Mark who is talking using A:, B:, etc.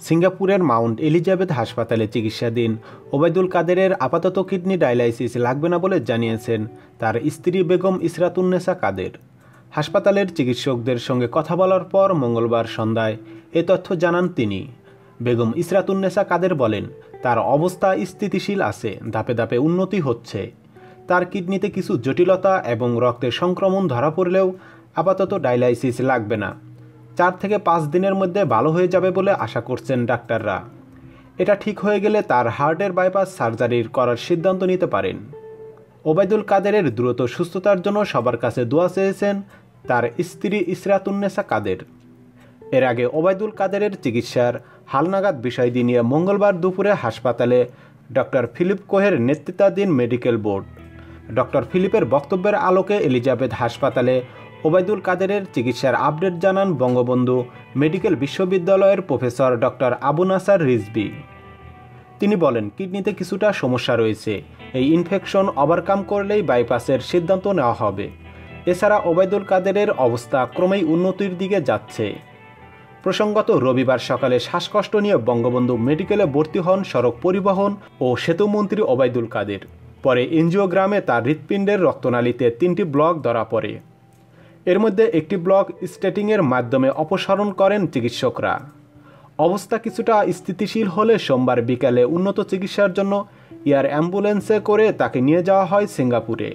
A: সিঙ্গাপুরের Mount Elizabeth হাসপাতালে চিকিৎসাধীন ওবায়দুল কাদেরের আপাতত কিডনি ডায়ালাইসিস লাগবে না বলে জানিয়েছেন তার স্ত্রী বেগম ইসরাতুন্নেসা কাদের। হাসপাতালের চিকিৎসকদের সঙ্গে কথা বলার পর মঙ্গলবার সন্ধ্যায় এ তথ্য জানান তিনি। বেগম ইসরাতুন্নেসা কাদের বলেন, তার অবস্থা স্থিতিশীল আছে, ধাপে ধাপে উন্নতি হচ্ছে। তার কিডনিতে কিছু জটিলতা এবং রক্তের সংক্রমণ ধরা পড়লেও আপাতত ডায়ালাইসিস লাগবে না। চার থেকে পাঁচ দিনের মধ্যে ভালো হয়ে যাবে বলে আশা করছেন ডাক্তাররা। এটা ঠিক হয়ে গেলে তার হার্টের বাইপাস সার্জারির করার সিদ্ধান্ত নিতে পারেন। ওবায়দুল কাদেরের দ্রুত সুস্থতার জন্য সবার কাছে দোয়া চেয়েছেন তার স্ত্রী ইসরাতুন্নেসা কাদের। এর আগে ওবায়দুল কাদেরের চিকিৎসার হালনাগাদ বিষয়টি নিয়ে মঙ্গলবার দুপুরে হাসপাতালে ডক্টর ফিলিপ কোহের নেতৃত্বাধীন মেডিকেল বোর্ড। ডক্টর ফিলিপের বক্তব্যের আলোকে এলিজাবেথ হাসপাতালে ওবায়দুল কাদেরের চিকিৎসার আপডেট জানান বঙ্গবন্ধু মেডিকেল বিশ্ববিদ্যালয়ের প্রফেসর ডক্টর আবু নাসার রিজবি তিনি বলেন, কিডনিতে কিছুটা সমস্যা রয়েছে। এই ইনফেকশন ওভারকাম করলেই বাইপাসের সিদ্ধান্ত নেওয়া হবে। এছাড়া ওবায়দুল কাদেরের অবস্থা ক্রমেই উন্নতির দিকে যাচ্ছে। প্রসঙ্গত, রবিবার সকালে শ্বাসকষ্ট নিয়ে বঙ্গবন্ধু মেডিকেলে ভর্তি হন সড়ক পরিবহন ও সেতুমন্ত্রী ওবায়দুল কাদের। পরে এনজিওগ্রামে তার হৃৎপিণ্ডের রক্তনালীতে তিনটি ব্লক ধরা পড়ে। এর মধ্যে একটি ব্লক স্টেটিংয়ের মাধ্যমে অপসারণ করেন চিকিৎসকরা। অবস্থা কিছুটা স্থিতিশীল হলে সোমবার বিকালে উন্নত চিকিৎসার জন্য এয়ার অ্যাম্বুলেন্সে করে তাকে নিয়ে যাওয়া হয় সিঙ্গাপুরে।